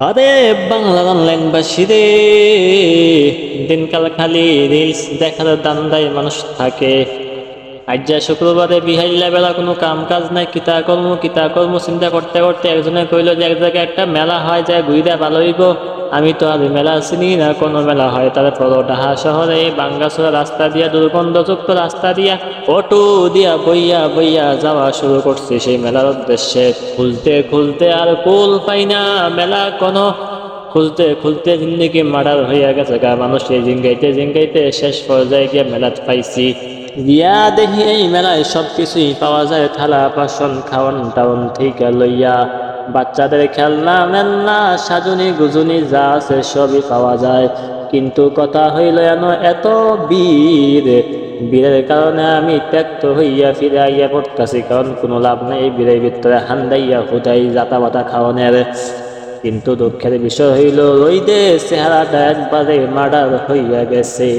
আরে বাংলা অনলাইনবাসী রে দিনকাল খালি রিলস দেখার দান্দায় মানুষ থাকে। যা শুক্রবারে বিহাইলা বেলা কোনো কাম কাজ নাই, কিতা কর্ম কিতা কর্ম, চিন্তা করতে করতে একজনে কইল যে এক জায়গায় একটা মেলা হয়, যায় ঘুরে ভালো হইব। আমি তো আর মেলা চিনি না, কোনো মেলা হয়। তারপর ডাহা শহরে বাঙ্গাসোরা রাস্তা দিয়া, দুর্গন্ধযুক্ত রাস্তা দিয়া, অটো দিয়া, বইয়া বইয়া যাওয়া শুরু করছে সেই মেলার উদ্দেশ্যে। খুলতে খুলতে আর কুল পাই না মেলা কোনো। খুলতে খুলতে জিন্দগি মার্ডার হইয়া গেছে গা মানুষ। এই জিঙ্গাইতে জিঙ্গাইতে শেষ পর্যায়ে গিয়ে মেলাত পাইছি। গিয়া দেখি এই মেলায় সব কিছুই পাওয়া যায়, থালা, বাসন খাওয়ান টাউন থেকে লইয়া। বাচ্চাদের খেলনা, মেলনা, সাজুনি, গুজুনি, যা আছে সবই পাওয়া যায়। কিন্তু কথা হইল এন এত বীর। বীরের কারণে আমি ত্যক্ত হইয়া ফিরে আইয়া পড়তাছি, কারণ কোনো লাভ নেই বীরের ভিতরে হান্দাইয়া হুদাই জাতা বাতা খাওয়ানের। কিন্তু দুঃখের বিষয় হইল রইদে চেহারাটা একবারে মার্ডার হইয়া গেছে।